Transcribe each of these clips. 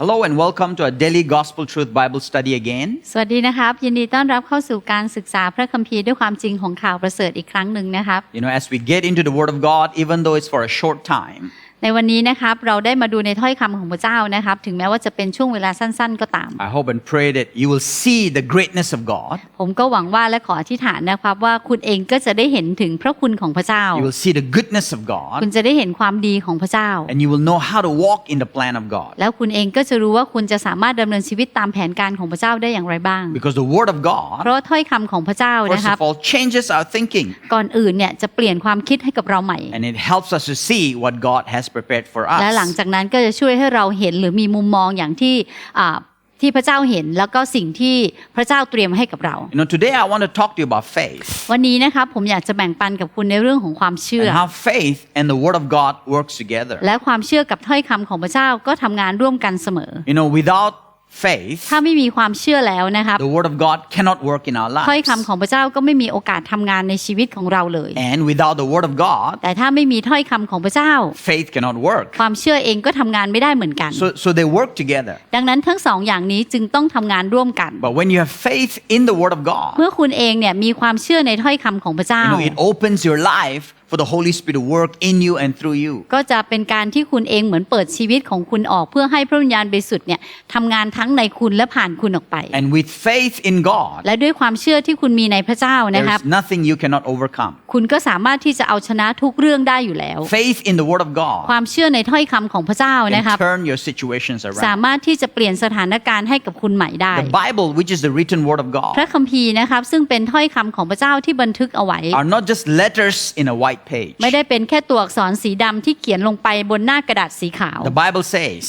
Hello and welcome to our daily Gospel Truth Bible study again. สวัสดีนะครับ ยินดีต้อนรับเข้าสู่การศึกษาพระคัมภีร์ด้วยความจริงของข่าวประเสริฐอีกครั้งหนึ่งนะครับ You know, as we get into the Word of God, even though it's for a short time, ในวันนี้นะครับเราได้มาดูในถ้อยคำของพระเจ้านะครับ ถึงแม้ว่าจะเป็นช่วงเวลาสั้นๆ ก็ตาม I hope and pray that you will see the greatness of God. ผมก็หวังว่าและขออธิษฐานนะครับว่าคุณเองก็จะได้เห็นถึงพระคุณของพระเจ้า You will see the goodness of คุ God ณจะได้เห็นความดีของพระเจ้า and you will know how to walk in the plan of God. แล้วคุณเองก็จะรู้ว่าคุณจะสามารถดำเนินชีวิตตามแผนการของพระเจ้าได้อย่างไรบ้าง Because the Word of เพ God, ราะว่าถ้อยคำของพระเจ้านะ first ครับ of all, changes our thinking ก่อนอื่นเนี่ยจะเปลี่ยนความคิดให้กับเราใหม่ and it helps us to see what God has prepared for และหลัง us. จากนั้นก็จะช่วยให้เราเห็นหรือมีมุมมองอย่างที่อ่าที่พระเจ้าเห็นแล้วก็สิ่งที่พระเจ้าเตรียมให้กับเรา You know, today I want to talk to you about faith วันนี้นะครับผมอยากจะแบ่งปันกับคุณในเรื่องของความเชื่อ and how faith and the Word of God works together. และความเชื่อกับถ้อยคำของพระเจ้าก็ทำงานร่วมกันเสมอ You know, without faith, ถ้าไม่มีความเชื่อแล้วนะครับ the Word of God cannot work in our ถ้อย lives. คำของพระเจ้าก็ไม่มีโอกาสทำงานในชีวิตของเราเลย And without the Word of God, แต่ถ้าไม่มีถ้อยคำของพระเจ้า faith cannot work. ความเชื่อเองก็ทำงานไม่ได้เหมือนกัน So, so they work together. ดังนั้นทั้งสองอย่างนี้จึงต้องทำงานร่วมกัน But when you have faith in the Word of God, เมื่อคุณเองเนี่ยมีความเชื่อในถ้อยคำของพระเจ้า you know, it opens your life for the Holy Spirit to work in you and through you. ก็จะเป็นการที่คุณเองเหมือนเปิดชีวิตของคุณออกเพื่อให้พระวิญญาณบริสุทธิ์เนี่ยทำงานทั้งในคุณและผ่านคุณออกไป And with faith in God, และด้วยความเชื่อที่คุณมีในพระเจ้านะครับ there's nothing you cannot overcome. คุณก็สามารถที่จะเอาชนะทุกเรื่องได้อยู่แล้ว Faith in the Word of ค God วามเชื่อในถ้อยคำของพระเจ้า can นะครับ turn your situations สา around. มารถที่จะเปลี่ยนสถานการณ์ให้กับคุณใหม่ได้ The Bible, which is the written Word of พระ God, คัมภีร์นะครับซึ่งเป็นถ้อยคำของพระเจ้าที่บันทึกเอาไว้ are not just letters in a white page. ไม่ได้เป็นแค่ตัวอักษรสีดำที่เขียนลงไปบนหน้ากระดาษสีขาว The Bible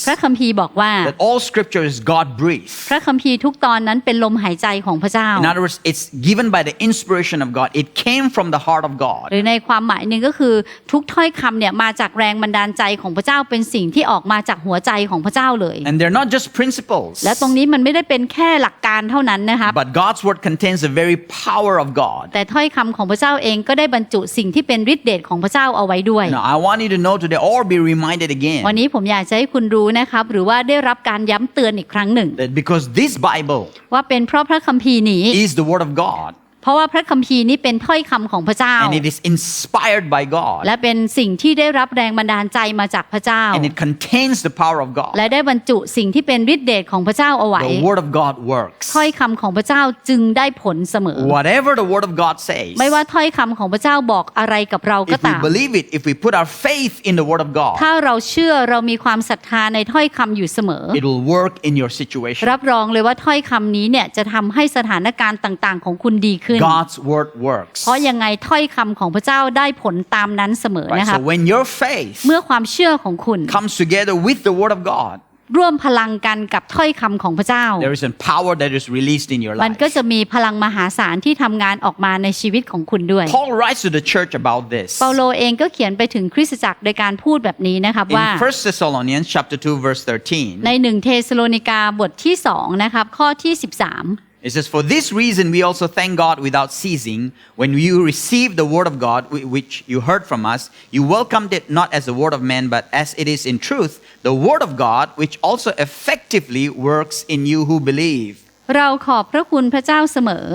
พระ says คัมภีร์บอกว่า that all Scripture is God breathed. พระคัมภีร์ทุกตอนนั้นเป็นลมหายใจของพระเจ้า In other words, it's given by the inspiration of God. It came from the heart of God. หรือในความหมายหนึ่งก็คือทุกถ้อยคำเนี่ยมาจากแรงบันดาลใจของพระเจ้าเป็นสิ่งที่ออกมาจากหัวใจของพระเจ้าเลย And they're not just principles, และตรงนี้มันไม่ได้เป็นแค่หลักการเท่านั้นนะครับ but God's word contains the very power of God. แต่ถ้อยคำของพระเจ้าเองก็ได้บรรจุสิ่งที่เป็นฤทธิเดชของพระเจ้าเอาไว้ด้วย Now, I want you to know today or be reminded วัน again นี้ผมอยากจะให้คุณรู้นะครับ หรือว่าได้รับการย้ำเตือนอีกครั้งหนึ่ง that because this Bible ว่าเป็นเพราะพระคัมภีร์นี้ is the word of God เพ ราะว่าพระคัมภีร์นี้เป็นถ้อยคำของพระเจ้า and it is inspired by God และเป็นสิ่งที่ได้รับแรงบันดาลใจมาจากพระเจ้า and it contains the power of God, และได้บรรจุสิ่งที่เป็นฤทธิเดชของพระเจ้าเอาไว้ the word of God works. ถ้อยคำของพระเจ้าจึงได้ผลเสมอ Whatever the word of God says, ไม่ว่าถ้อยคำของพระเจ้าบอกอะไรกับเราก็ if we ตาม believe it, if we put our faith in the word of God, ถ้าเราเชื่อเรามีความศรัทธาในถ้อยคำอยู่เสมอ it will work in your situation. รับรองเลยว่าถ้อยคำนี้เนี่ยจะทำให้สถานการณ์ต่าง ๆ ของคุณดีขึ้น God's word works. เพราะยังไงถ้อยคำของพระเจ้าได้ผลตามนั้นเสมอ Right? นะครับ So when your faith เมื่อความเชื่อของคุณ comes together with the word of God, ร่วมพลังกันกับถ้อยคำของพระเจ้า there is a power that is released in your มัน life. ก็จะมีพลังมหาศาลที่ทำงานออกมาในชีวิตของคุณด้วย Paul writes to the church about this. เปาโลเองก็เขียนไปถึงคริสตจักรโดยการพูดแบบนี้นะครับ In ว่า 1 Thessalonians chapter 2 verse 13, ในหนึ่งเทสโลนิกาบทที่สองนะครับข้อที่ 13 it says, For this reason we also thank God without ceasing. When you received the word of God, whi- which you heard from us, you welcomed it not as the word of man, but as it is in truth, the word of God, which also effectively works in you who believe. เราขอบพระคุณพระเจ้าเสมอ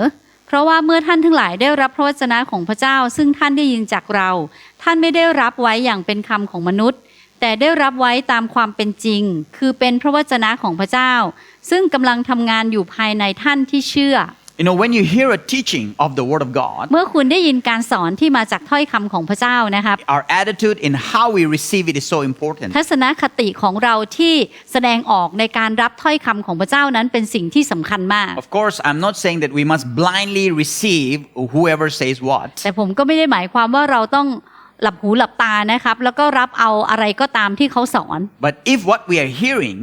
เพราะว่าเมื่อท่านทั้งหลายได้รับพระวจนะของพระเจ้า ซึ่งท่านได้ยินจากเรา ท่านไม่ได้รับไว้อย่างเป็นคำของมนุษย์ แต่ได้รับไว้ตามความเป็นจริง คือเป็นพระวจนะของพระเจ้า ซึ่งกำลังทำงานอยู่ภายในท่านที่เชื่อ You know, when you hear a teaching of the word of God, เมื่อคุณได้ยินการสอนที่มาจากถ้อยคำของพระเจ้านะครับ our attitude in how we receive it is so important. ทัศนคติของเราที่แสดงออกในการรับถ้อยคำของพระเจ้านั้นเป็นสิ่งที่สำคัญมาก Of course, I'm not saying that we must blindly receive whoever says what. แต่ผมก็ไม่ได้หมายความว่าเราต้อง หลับหูหลับตานะครับ แล้วก็รับเอาอะไรก็ตามที่เขาสอน But if what we are hearing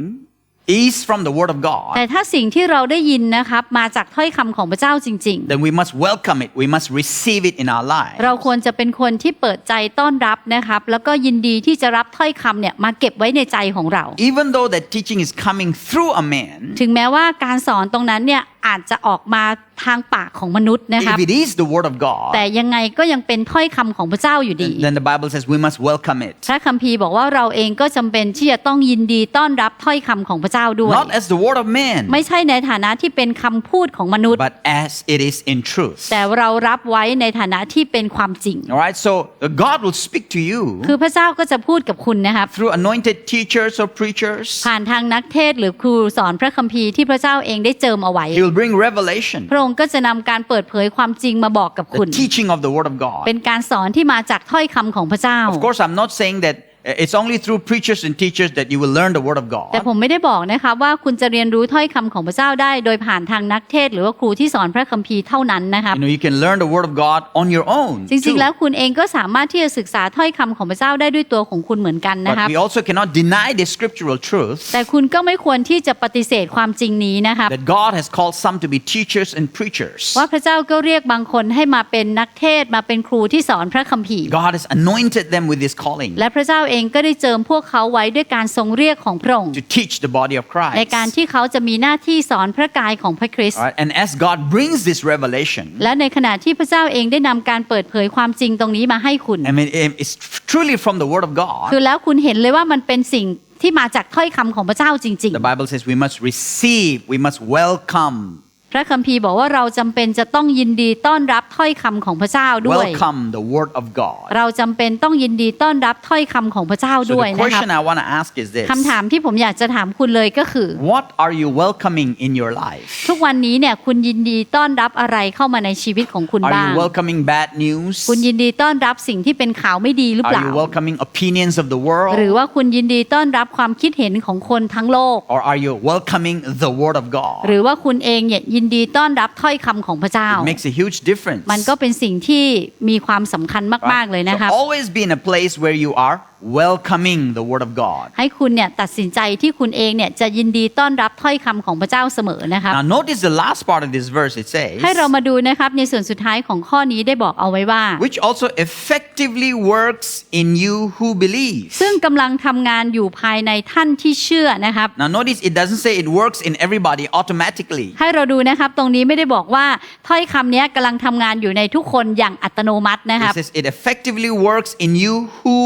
is from the Word of แต่ God, ถ้าสิ่งที่เราได้ยินนะครับมาจากถ้อยคำของพระเจ้าจริง then we must welcome it. We must receive it in our ๆ lives. เราควรจะเป็นคนที่เปิดใจต้อนรับนะครับ แล้วก็ยินดีที่จะรับถ้อยคำเนี่ยมาเก็บไว้ในใจของเรา Even though that teaching is coming through a man, ถึงแม้ว่าการสอนตรงนั้นเนี่ย อาจจะออกมาทางปากของมนุษย์นะครับ if it is the word of God, แต่ยังไงก็ยังเป็นถ้อยคำของพระเจ้าอยู่ดี then the Bible says we must welcome it. พระคัมภีร์บอกว่าเราเองก็จำเป็นที่จะต้องยินดีต้อนรับถ้อยคำของพระเจ้าด้วย Not as the word of man, ไม่ใช่ในฐานะที่เป็นคำพูดของมนุษย์ but as it is in truth. แต่เรารับไว้ในฐานะที่เป็นความจริง All right, so uh, God will speak to you คือพระเจ้าก็จะพูดกับคุณนะครับ through anointed teachers or preachers. ผ่านทางนักเทศน์หรือครูสอนพระคัมภีร์ที่พระเจ้าเองได้เจิมเอาไว้ He will bring revelation, พระองค์ก็จะนำการเปิดเผยความจริงมาบอกกับคุณ the teaching of the word of God. เป็นการสอนที่มาจากถ้อยคำของพระเจ้า Of course, I'm not saying that uh, it's only through preachers and teachers that you will learn the word of แต่ God. ผมไม่ได้บอกนะครับว่าคุณจะเรียนรู้ถ้อยคำของพระเจ้าได้ โดยผ่านทางนักเทศน์หรือว่าครูที่สอนพระคัมภีร์เท่านั้นนะครับ You know, you can learn the word of God on your own. จริง too. ๆแล้วคุณเองก็สามารถที่จะศึกษาถ้อยคำของพระเจ้าได้ด้วยตัวของคุณเหมือนกันนะครับ But we also cannot deny the scriptural truth แต่คุณก็ไม่ควรที่จะปฏิเสธความจริงนี้นะครับ that God has called some to be teachers and preachers. ว่าพระเจ้าก็เรียกบางคนให้มาเป็นนักเทศน์มาเป็นครูที่สอนพระคัมภีร์ God has anointed them with His calling และพระเจ้าเองก็ได้เจิมพวกเขาไว้ด้วยการทรงเรียกของพระองค์ to teach the body of ในการ Christ. ที่เขาจะมีหน้าที่สอนพระกายของพระคริสต์ All right, And as God brings this revelation, และในขณะที่พระเจ้าเองได้นำการเปิดเผยความจริงตรงนี้มาให้คุณ I mean, it's truly from the Word of God. คือแล้วคุณเห็นเลยว่ามันเป็นสิ่งที่มาจากถ้อยคำของพระเจ้าจริง The Bible says we must receive, we must welcome, ๆ พระคัมภีร์บอกว่าเราจำเป็นจะต้องยินดีต้อนรับถ้อยคำของพระเจ้าด้วย welcome the Word of God. เราจำเป็นต้องยินดีต้อนรับถ้อยคำของพระเจ้า So ด้วย the นะครับ question I want to ask is this คำถามที่ผมอยากจะถามคุณเลยก็คือ What are you welcoming in your life? ทุกวันนี้เนี่ยคุณยินดีต้อนรับอะไรเข้ามาในชีวิตของคุณ Are บ้าง you welcoming bad news? คุณยินดีต้อนรับสิ่งที่เป็นข่าวไม่ดีหรือเป Are ล่า you welcoming opinions of the หรือ world? ว่าคุณยินดีต้อนรับความคิดเห็นของคนทั้งโลก Or are you welcoming the Word of หรื God? อว่าคุณเองเนี่ยยินดีต้อนรับถ้อยคำของพระเจ้า It makes a huge difference. มันก็เป็นสิ่งที่มีความสำคัญมากๆเลยนะครับ So always be in a place where you are welcoming the Word of God. ให้คุณเนี่ยตัดสินใจที่คุณเองเนี่ยจะยินดีต้อนรับถ้อยคำของพระเจ้าเสมอนะครับ Now, notice the last part of this verse. It says, ให้เรามาดูนะครับในส่วนสุดท้ายของข้อนี้ได้บอกเอาไว้ว่า which also effectively works in you who believe. ซึ่งกำลังทำงานอยู่ภายในท่านที่เชื่อนะครับ Now, notice it doesn't say it works in everybody automatically. ให้เราดูนะครับตรงนี้ไม่ได้บอกว่าถ้อยคำนี้กำลังทำงานอยู่ในทุกคนอย่างอัตโนมัตินะครับ It says it effectively works in you who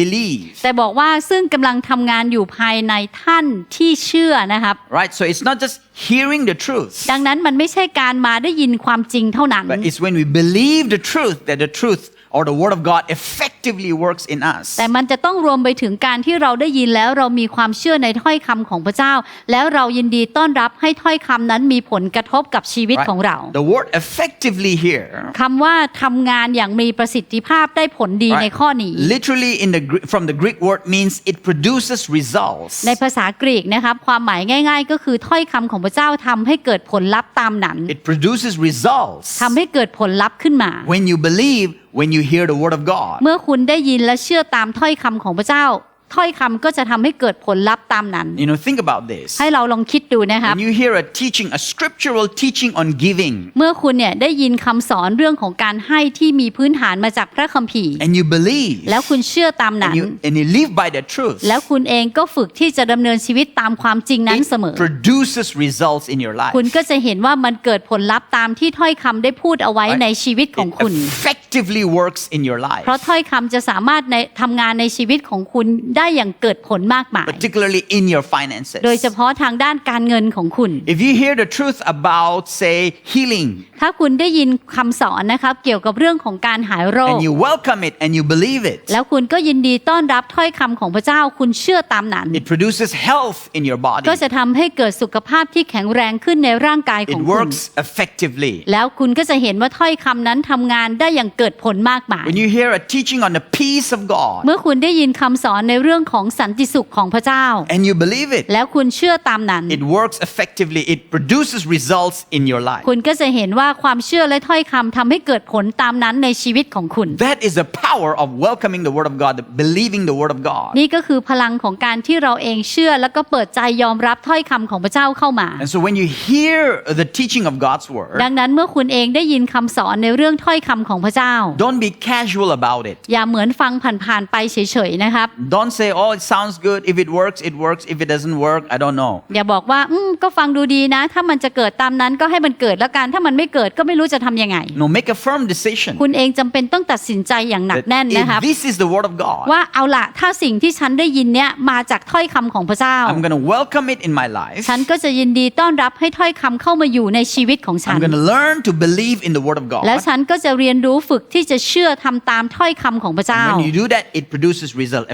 believe. แต่บอกว่าซึ่งกำลังทำงานอยู่ภายในท่านที่เชื่อนะครับ Right? So it's not just hearing the truth, ดังนั้นมันไม่ใช่การมาได้ยินความจริงเท่านั้น but it's when we believe the truth that the truth or the Word of God effectively works in us. แต่มันจะต้องรวมไปถึงการที่เราได้ยินแล้วเรามีความเชื่อในถ้อยคำของพระเจ้า แล้วเรายินดีต้อนรับให้ถ้อยคำนั้นมีผลกระทบกับชีวิต Right? ของเรา The word effectively here คำว่าทำงานอย่างมีประสิทธิภาพได้ผลดี right, ในข้อนี้ literally in the Gre- from the Greek word means it produces results. ในภาษากรีกนะครับความหมายง่าย ๆ ก็คือถ้อยคำของพระเจ้าทำให้เกิดผลลัพธ์ตามนั้น It produces results ทำให้เกิดผลลัพธ์ขึ้นมา when you believe, when you hear the word of God. เมื่อคุณได้ยินและเชื่อตามถ้อยคำของพระเจ้า ถ้อยคำก็จะทำให้เกิดผลลัพธ์ตามนั้น You know, think about this. ให้เราลองคิดดูนะครับ When you hear a teaching, a scriptural teaching on giving, เมื่อคุณเนี่ยได้ยินคำสอนเรื่องของการให้ที่มีพื้นฐานมาจากพระคัมภีร์ and you believe, แล้วคุณเชื่อตามนั้ and น you, and you live by the truth, แล้วคุณเองก็ฝึกที่จะดำเนินชีวิตตามความจริงนั้นเสมอ it produces results in your life. คุณก็จะเห็นว่ามันเกิดผลลัพธ์ตามที่ถ้อยคำได้พูดเอาไว้ Right. ในชีวิตของ It คุณ effectively works in your life, เพราะถ้อยคำจะสามารถในทำงานในชีวิตของคุณได้อย่างเกิดผลมากมาย particularly in your finances. โดยเฉพาะทางด้านการเงินของคุณ If you hear the truth about, say, healing, ถ้าคุณได้ยินคำสอนนะครับเกี่ยวกับเรื่องของการหายโรค and you welcome it and you believe it, แล้วคุณก็ยินดีต้อนรับถ้อยคำของพระเจ้าคุณเชื่อตามนั้น it produces health in your body. ก็จะทำให้เกิดสุขภาพที่แข็งแรงขึ้นในร่างกายข It องคุณ works effectively. แล้วคุณก็จะเห็นว่าถ้อยคำนั้นทำงานได้อย่างเกิดผลมากมาย When you hear a teaching on the peace of God เมื่อคุณได้ยินคำสอนในเรื่องของสันติสุขของพระเจ้า and you believe it, แล้วคุณเชื่อตามนั้น it works effectively. It produces results in your life. คุณก็จะเห็นว่าความเชื่อและถ้อยคำทำให้เกิดผลตามนั้นในชีวิตของคุณ That is the power of welcoming the Word of God, the believing the Word of God. นี่ก็คือพลังของการที่เราเองเชื่อแล้วก็เปิดใจยอมรับถ้อยคำของพระเจ้าเข้ามา And so when you hear the teaching of God's Word, ดังนั้นเมื่อคุณเองได้ยินคำสอนในเรื่องถ้อยคำของพระเจ้า don't be casual about it. อย่าเหมือนฟังผ่านๆไปเฉยๆนะครับ Don't say, oh, it sounds good. If it works, it works. If it doesn't work, I don't know. อย่าบอกว่าอืมก็ฟังดูดีนะ ถ้ามันจะเกิดตามนั้นก็ให้มันเกิดแล้วกันถ้ามันไม่เกิดก็ไม่รู้จะทำยังไง No, make a firm decision คุณเองจำเป็นต้องตัดสินใจอย่างหนัก that แน่นนะครับ if this is the word of God, ว่าเอาละถ้าสิ่งที่ฉันได้ยินเนี้ยมาจากถ้อยคำของพระเจ้า I'm going to welcome it in my life. ฉันก็จะยินดีต้อนรับให้ถ้อยคำเข้ามาอยู่ในชีวิตของฉัน I'm going to learn to believe in the word of God. แล้วฉันก็จะเรียนรู้ฝึกที่จะเชื่อทำตามถ้อยคำของพระเจ้า And when you do that, it produces result.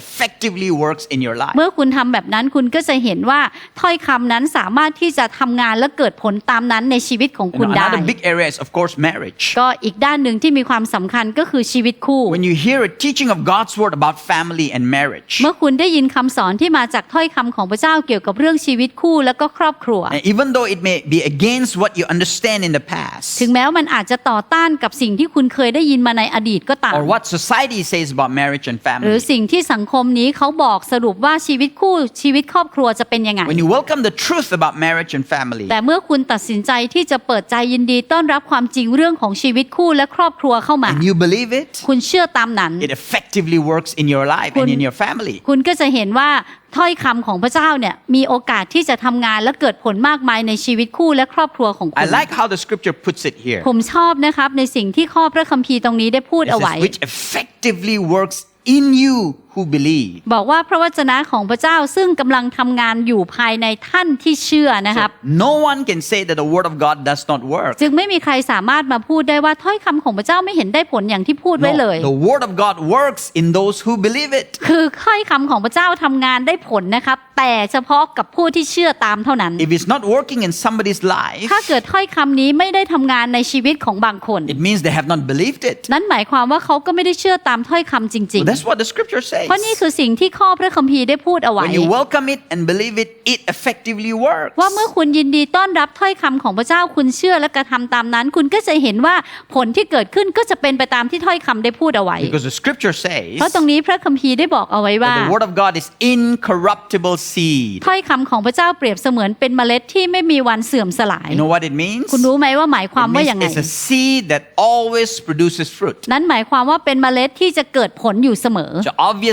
Effectively works in your life. เมื่อคุณทำแบบนั้นคุณก็จะเห็นว่าถ้อยคำนั้นสามารถที่จะทำงานและเกิดผลตามนั้นในชีวิตของ You คุณ know, ได้ another big area is, of course, marriage. ก็อีกด้านหนึ่งที่มีความสำคัญก็คือชีวิตคู่ When you hear a teaching of God's word about family and marriage, เมื่อคุณได้ยินคำสอนที่มาจากถ้อยคำของพระเจ้าเกี่ยวกับเรื่องชีวิตคู่และก็ครอบครัว and even though it may be against what you understand in the past, ถึงแม้ว่ามันอาจจะต่อต้านกับสิ่งที่คุณเคยได้ยินมาในอดีตก็ตาม or what society says about marriage and หรือ family, สิ่งที่สังคมนี้เขาบอกสรุปว่าชีวิตคู่ชีวิตครอบครัวจะเป็นยังไง when you welcome the truth about marriage and family, แต่เมื่อคุณตัดสินใจที่จะเปิดใจยินดีต้อนรับความจริงเรื่องของชีวิตคู่และครอบครัวเข้ามา and you believe it, คุณเชื่อตามนั้น it effectively works in your life and in your family. คุณก็จะเห็นว่าถ้อยคำของพระเจ้าเนี่ยมีโอกาสที่จะทำงานและเกิดผลมากมายในชีวิตคู่และครอบครัวของคุ I ณ like how the scripture puts it here. ผมชอบนะครับในสิ่งที่ข้อพระคัมภีร์ตรงนี้ได้พูด It เอาไว้ says, which effectively works in you who believe. บอกว่าพระวจนะของพระเจ้าซึ่งกำลังทำงานอยู่ภายในท่านที่เชื่อนะครับ No one can say that the word of God does not work. จึงไม่มีใครสามารถมาพูดได้ว่าถ้อยคำของพระเจ้าไม่เห็นได้ผลอย่างที่พูดไว้เลย No, the word of God works in those who believe it. คือถ้อยคำของพระเจ้าทำงานได้ผลนะครับ แต่เฉพาะกับผู้ที่เชื่อตามเท่านั้น If it's not working in somebody's life, ถ้าเกิดถ้อยคำนี้ไม่ได้ทำงานในชีวิตของบางคน it means they have not believed it. นั่นหมายความว่าเขาก็ไม่ได้เชื่อตามถ้อยคำจริง Well, that's what the scripture ๆ says. เพราะนี่คือสิ่งที่ข้อพระคัมภีร์ได้พูดเอาไว้ When you welcome it and believe it, it effectively works. ว่าเมื่อคุณยินดีต้อนรับถ้อยคำของพระเจ้าคุณเชื่อและกระทำตามนั้น คุณก็จะเห็นว่าผลที่เกิดขึ้นก็จะเป็นไปตามที่ถ้อยคำได้พูดเอาไว้ Because the scripture says เพราะตรงนี้พระคัมภีร์ได้บอกเอาไว้ว่า that the word of God is incorruptible seed. ถ้อยคำของพระเจ้าเปรียบเสมือนเป็นเมล็ดที่ไม่มีวันเสื่อมสลาย You know what it means? คุณรู้ไหมว่าหมายความ It ว่า means อย่างไง it's a seed that always produces fruit. นั้นหมายความว่าเป็นเมล็ดที่จะเกิดผลอยู่เสมอ So obviously,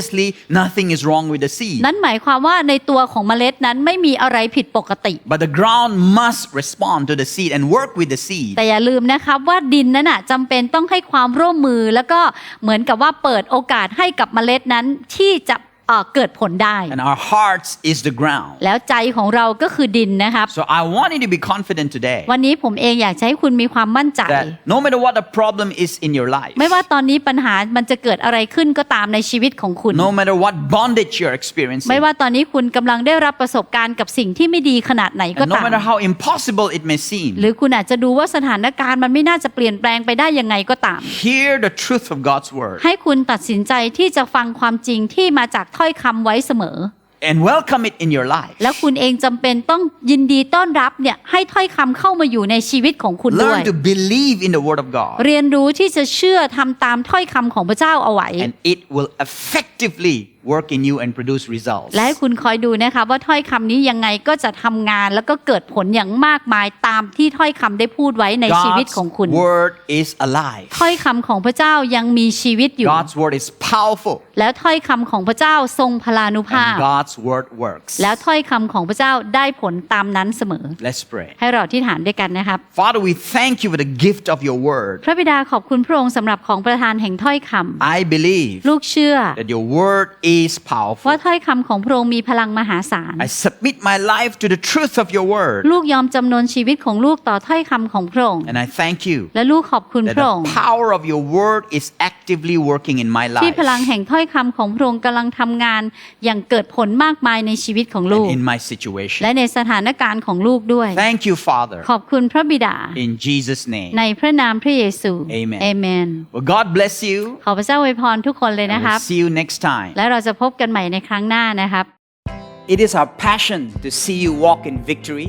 nothing is wrong with the seed. นั้นหมายความว่าในตัวของเมล็ดนั้นไม่มีอะไรผิดปกติ But the ground must respond to the seed and work with the seed. แต่อย่าลืมนะครับว่าดินนั้นน่ะจำเป็นต้องให้ความร่วมมือแล้วก็เหมือนกับว่าเปิดโอกาสให้กับเมล็ดนั้นที่จะ เอ่อเกิดผลได้ And our hearts is the ground. แล้วใจของเราก็คือดินนะครับ So I want you to be confident today วันนี้ผมเองอยากจะให้คุณมีความมั่นใจ that no matter what the problem is in your life, ไม่ว่าตอนนี้ปัญหามันจะเกิดอะไรขึ้นก็ตามในชีวิตของคุณ no matter what bondage you're experiencing, ไม่ว่าตอนนี้คุณกำลังได้รับประสบการณ์กับสิ่งที่ไม่ดีขนาดไหนก็ and no ตาม matter how impossible it may seem, หรือคุณอาจจะดูว่าสถานการณ์มันไม่น่าจะเปลี่ยนแปลงไปได้ยังไงก็ตาม hear the truth of God's word ให้คุณตัดสินใจที่จะฟังความจริงที่มาจากถ้อยคำไว้เสมอ and welcome it in your life. แล้วคุณเองจำเป็นต้องยินดีต้อนรับเนี่ยให้ถ้อยคำเข้ามาอยู่ในชีวิตของคุณด้วย Learn to believe in the word of God, เรียนรู้ที่จะเชื่อทำตามถ้อยคำของพระเจ้าเอาไว้ and it will effectively work in you and produce results. และให้คุณคอยดูนะคะว่าถ้อยคำนี้ยังไงก็จะทำงานแล้วก็เกิดผลอย่างมากมายตามที่ถ้อยคำได้พูดไว้ในชีวิต God's ของคุณ word is alive. ถ้อยคำของพระเจ้ายังมีชีวิตอยู่ God's word is powerful, แล้วถ้อยคำของพระเจ้าทรงพลานุภา and พ God's word works. แล้วถ้อยคำของพระเจ้าได้ผลตามนั้นเสมอ Let's pray. ให้เราที่ฐานด้วยกันนะครับ Father, we thank you for the gift of your word. พระบิดาขอบคุณพระองค์สำหรับของประทานแห่งถ้อยคำ I believe ลูกเชื่อ that your word is ว่า powerful. ถ้อยคำของพระองค์มีพลังมหาศาล I submit my life to the truth of your word. ลูกยอมจำนนชีวิตของลูกต่อถ้อยคำของพระองค์ And I thank you และลูกขอบคุณ that พระองค์ the power of your word is actively working in my ที่ life พลังแห่งถ้อยคำของพระองค์กำลังทำงานอย่างเกิดผลมากมายในชีวิตของลูก and in my และ situation. ในสถานการณ์ของลูกด้วย Thank you, Father, ขอบคุณพระบิดา in Jesus' name. ในพระนามพระเยซู Amen เอเมน Well, God bless you. ขอพระเจ้าอวยพรทุกคนเลย and นะครับ We'll see you next time. และเราจะพบกันใหม่ในครั้งหน้านะครับ It is our passion to see you walk in victory